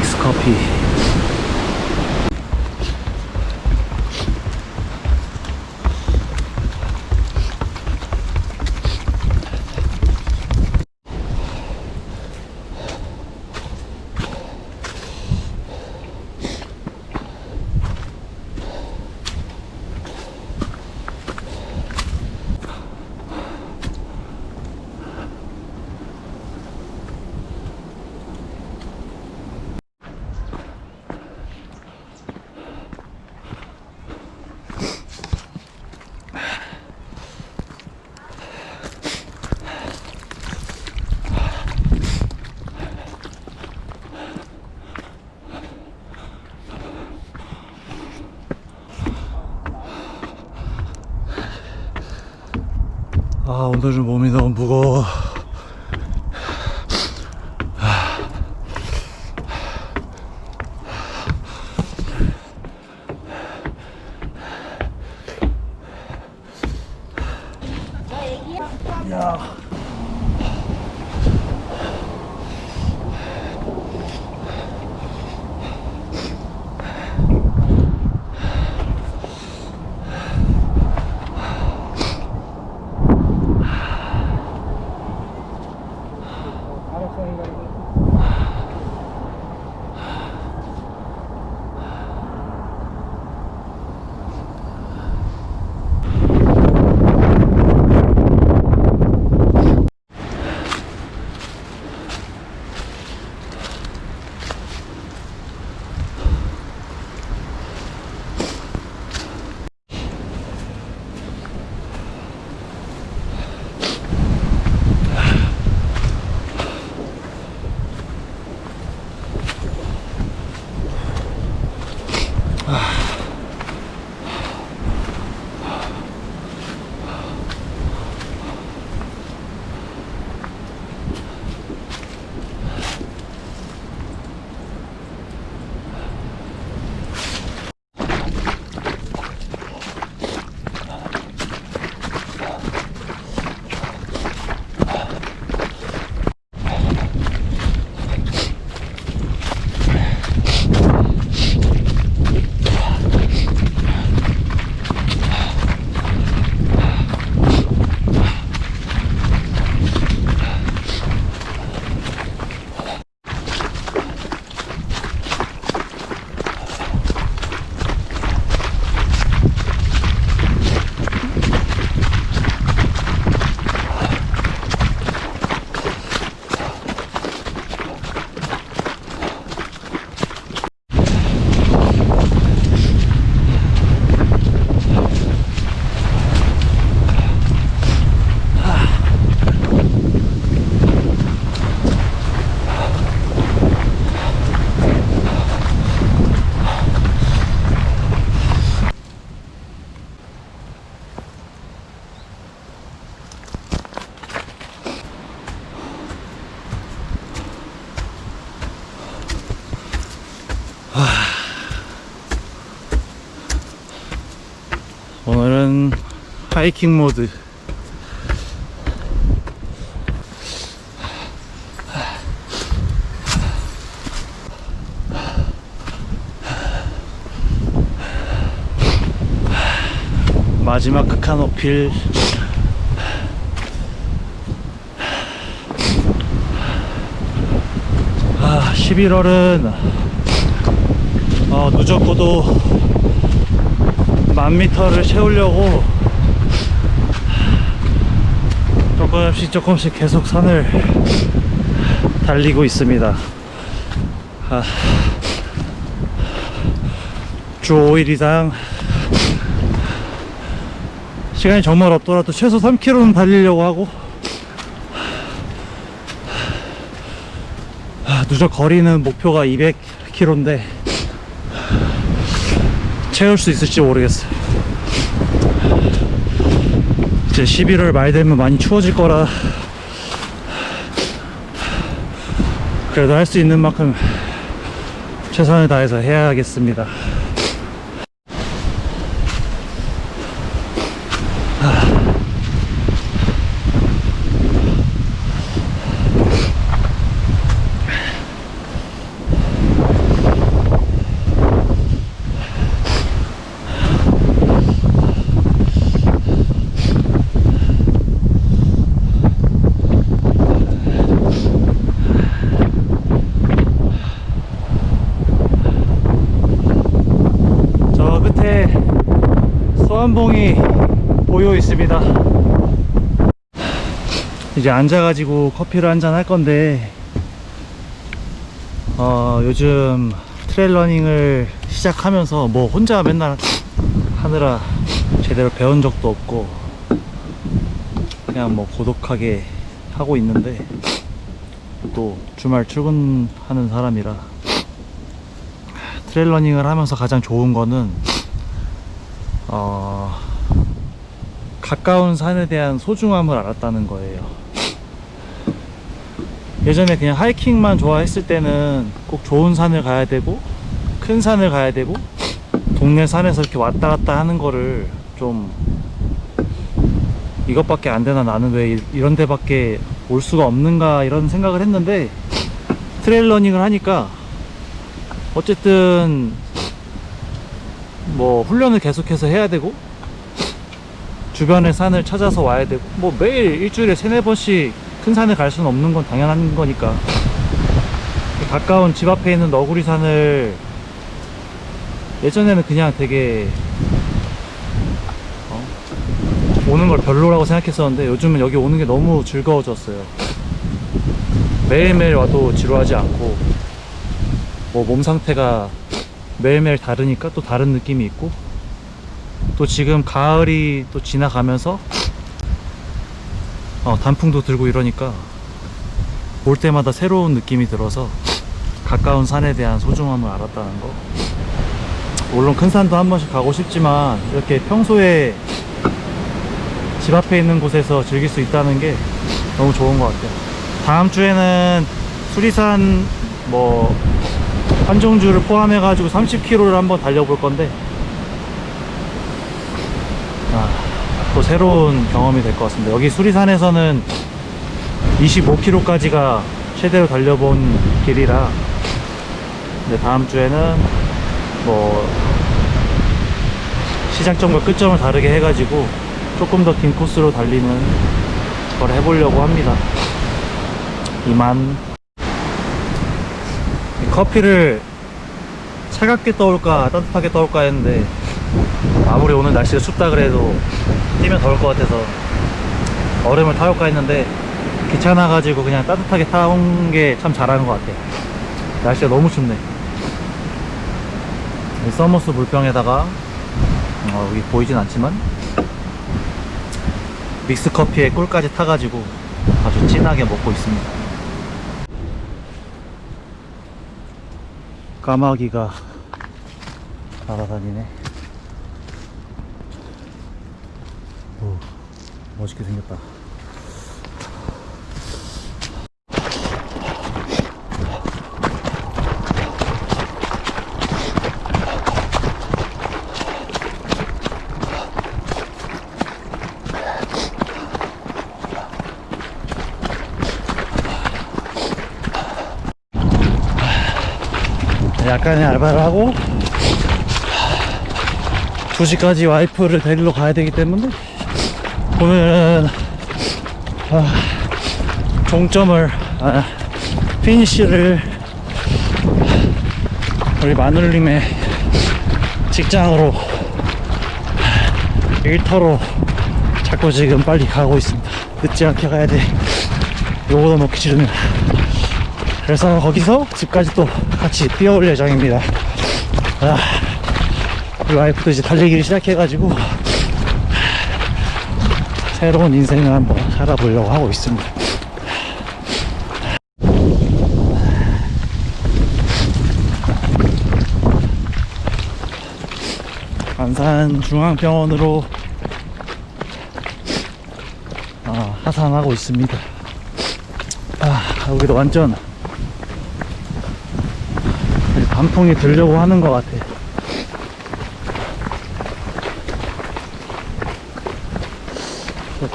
this copy. 오늘 좀 몸이 너무 무거워 오늘은 하이킹 모드. 마지막 극한 아 11월은 어, 누적고도 만 미터를 채우려고 조금씩 조금씩 계속 산을 달리고 있습니다. 아, 주 5일 이상 시간이 정말 없더라도 최소 3km는 달리려고 하고 아, 누적 거리는 목표가 200km인데 채울 수 있을지 모르겠어요. 이제 11월 말 되면 많이 추워질 거라 그래도 할 수 있는 만큼 최선을 다해서 해야겠습니다. 앞에 소환봉이 있습니다. 이제 앉아가지고 커피를 한잔 할 건데, 어, 요즘 트레일 러닝을 시작하면서 뭐 혼자 맨날 하느라 제대로 배운 적도 없고, 그냥 뭐 고독하게 하고 있는데, 또 주말 출근하는 사람이라 트레일 러닝을 하면서 가장 좋은 거는 어, 가까운 산에 대한 소중함을 알았다는 거예요. 예전에 그냥 하이킹만 좋아했을 때는 꼭 좋은 산을 가야 되고 큰 산을 가야 되고 동네 산에서 이렇게 왔다 갔다 하는 거를 좀 이것밖에 안 되나 나는 왜 이- 이런 데밖에 올 수가 없는가 이런 생각을 했는데 트레일 러닝을 하니까 어쨌든 뭐 훈련을 계속해서 해야 되고 주변의 산을 찾아서 와야 되고 뭐 매일 일주일에 세네 번씩 큰 산을 갈 수는 없는 건 당연한 거니까 가까운 집 앞에 있는 너구리 산을 예전에는 그냥 되게 어? 오는 걸 별로라고 생각했었는데 요즘은 여기 오는 게 너무 즐거워졌어요 매일매일 와도 지루하지 않고 뭐 몸 상태가 매일매일 다르니까 또 다른 느낌이 있고 또 지금 가을이 또 지나가면서 어, 단풍도 들고 이러니까 올 때마다 새로운 느낌이 들어서 가까운 산에 대한 소중함을 알았다는 거. 물론 큰 산도 한 번씩 가고 싶지만 이렇게 평소에 집 앞에 있는 곳에서 즐길 수 있다는 게 너무 좋은 것 같아요. 다음 주에는 수리산 뭐 한정주를 포함해 가지고 30km를 한번 달려볼 건데 아, 또 새로운 경험이 될 것 같습니다. 여기 수리산에서는 25km까지가 최대로 달려본 길이라 다음 주에는 뭐 시작점과 끝점을 다르게 해가지고 조금 더 긴 코스로 달리는 걸 해보려고 합니다. 이만. 이 커피를 차갑게 떠올까 따뜻하게 떠올까 했는데 아무리 오늘 날씨가 춥다 그래도 뛰면 더울 것 같아서 얼음을 타올까 했는데 귀찮아가지고 그냥 따뜻하게 타온 게 참 잘하는 것 같아 날씨가 너무 춥네. 이 서머스 물병에다가 어, 여기 보이진 않지만 믹스 커피에 꿀까지 타가지고 아주 진하게 먹고 있습니다. 까마귀가 날아다니네 오, 멋있게 생겼다. 약간의 알바를 하고 2시까지 와이프를 데리러 가야 되기 때문에 오늘은 아, 종점을 아, 피니쉬를 우리 마눌님의 직장으로 일터로 자꾸 지금 빨리 가고 있습니다. 늦지 않게 가야 돼. 요거도 먹기 싫으면. 그래서 거기서 집까지 또 같이 뛰어올 예정입니다. 아, 우리 와이프도 이제 달리기를 시작해가지고 새로운 인생을 한번 살아보려고 하고 있습니다. 안산 중앙병원으로 아, 하산하고 있습니다. 아, 여기도 완전 단풍이 들려고 하는 것 같아. 저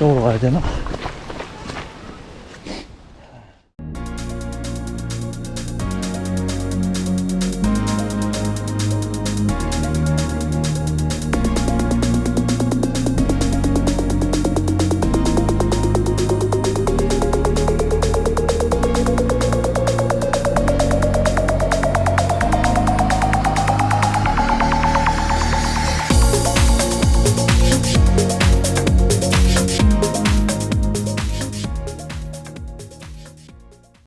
逗我玩儿呢